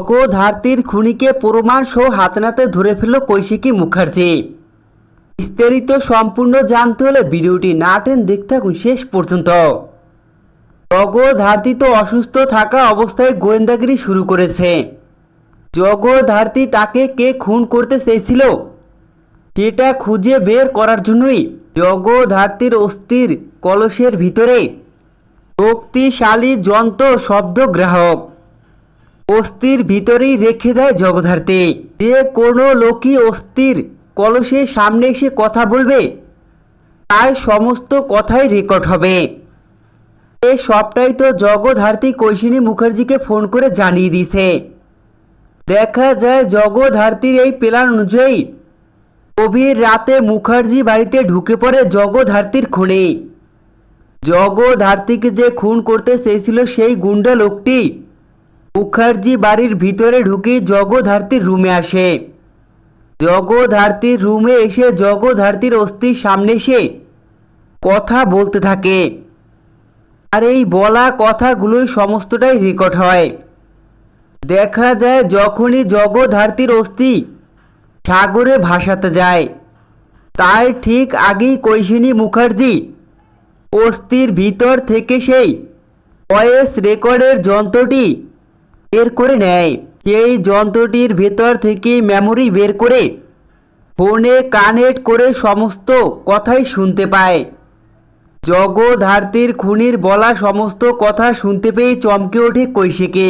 জগধার্তীর খুনিকে প্রমাণ সহ হাতনাতে ধরে ফেলল কৈশিকী মুখার্জি। বিস্তারিত সম্পূর্ণ জানতে হলে ভিডিওটি না টেন দেখতে থাকুন শেষ পর্যন্ত। জগধার্তী তো অসুস্থ থাকা অবস্থায় গোয়েন্দাগিরি শুরু করেছে। জগধার্তী তাকে কে খুন করতে চেয়েছিল? সেটা খুঁজে বের করার জন্যই জগধার্তীর অস্থির কলসের ভিতরে শক্তিশালী যন্ত্র শব্দ গ্রাহক। অস্থির ভিতরেই রেখে দেয় জগধার্তী যে কোনো লোকই অস্থির কলসের সামনে এসে কথা বলবে, তাই সমস্ত কথাই রেকর্ড হবে। এ সবটাই তো জগধার্তী কৈশিনী মুখার্জিকে ফোন করে জানিয়ে দিয়েছে। দেখা যায় জগধার্তীর এই প্ল্যান অনুযায়ী গভীর রাতে মুখার্জি বাড়িতে ঢুকে পড়ে জগধার্তীর খুনে। জগধার্তীকে যে খুন করতে চেয়েছিল সেই গুন্ডা লোকটি মুখার্জি বাড়ির ভিতরে ঢুকে জগধার্তীর রুমে আসে। জগধার্তীর রুমে এসে জগধার্তীর অস্থির সামনে এসে কথা বলতে থাকে। আর এই বলা কথাগুলোই সমস্তটাই রেকর্ড হয়। দেখা যায় যখনই জগধার্তীর অস্থি সাগরে ভাসাতে যায়, তাই ঠিক আগেই কৈশিনী মুখার্জি অস্থির ভিতর থেকে সেই ভয়েস রেকর্ডের যন্ত্রটি বের করে নেয়। সেই যন্ত্রটির ভেতর থেকে মেমোরি বের করে ফোনে কানেক্ট করে সমস্ত কথাই শুনতে পায়। জগধার্তীর খুনির বলা সমস্ত কথা শুনতে পেয়ে চমকে ওঠে কৈশিকে।